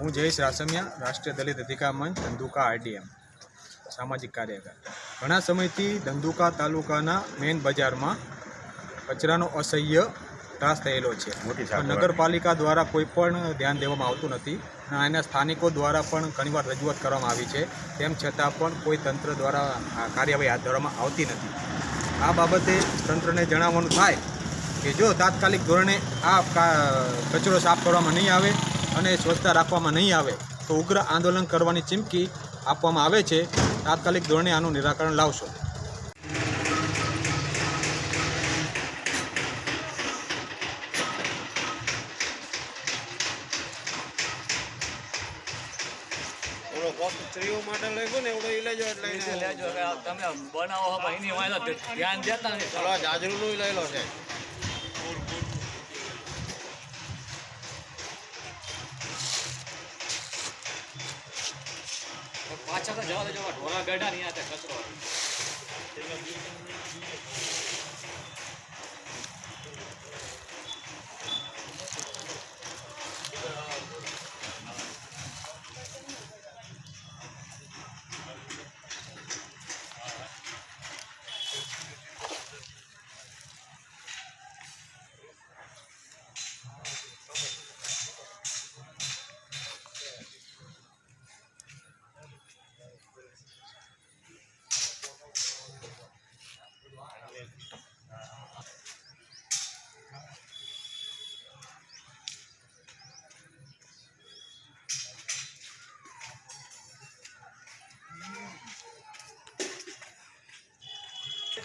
હું જયેશ રાસમિયા રાષ્ટ્રીય દલિત અધિકાર મંચ ધંધુકા આરડીએમ સામાજિક કાર્યકર. ઘણા સમયથી ધંધુકા તાલુકાના મેઇન બજારમાં કચરાનો અસહ્ય ત્રાસ થયેલો છે. નગરપાલિકા દ્વારા કોઈ પણ ધ્યાન દેવામાં આવતું નથી અને એના સ્થાનિકો દ્વારા પણ ઘણીવાર રજૂઆત કરવામાં આવી છે. તેમ છતાં પણ કોઈ તંત્ર દ્વારા કાર્યવાહી હાથ ધરવામાં આવતી નથી. આ બાબતે તંત્રને જણાવવાનું થાય કે જો તાત્કાલિક ધોરણે આ કા- કચરો સાફ કરવામાં નહીં આવે અને સ્વચ્છતા રાખવામાં નહીં આવે તો ઉગ્ર આંદોલન કરવાની ચીમકી આપવામાં આવે છે. તાત્કાલિક ધોરણે આનું નિરાકરણ લાવશો. સ્ત્રીઓ માટે લખ્યું ને એવડો ઈ લેજો એટલે તમે બનાવો એની ધ્યાન દેતા નહીં. જાજરૂનું ઈ લઈ લો છે. પાછા જવા દેજો ઢોરા ગઢા નહીં આ કચરો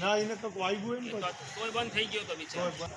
ના એને તો વાગ્યું હોય કોઈ બંધ થઈ ગયો તો બિચારો.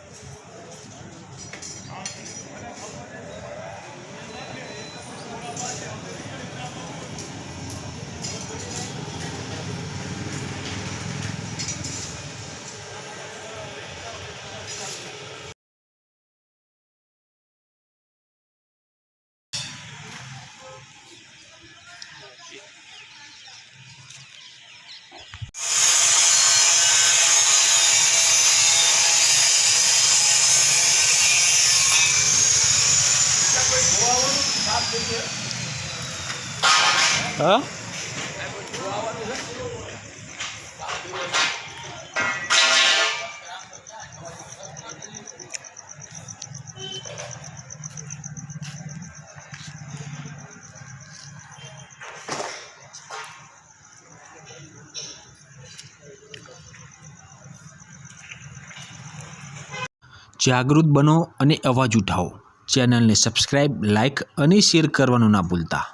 જાગૃત બનો અને અવાજ ઉઠાવો. ચેનલને સબસ્ક્રાઈબ લાઇક અને શેર કરવાનું ના ભૂલતા.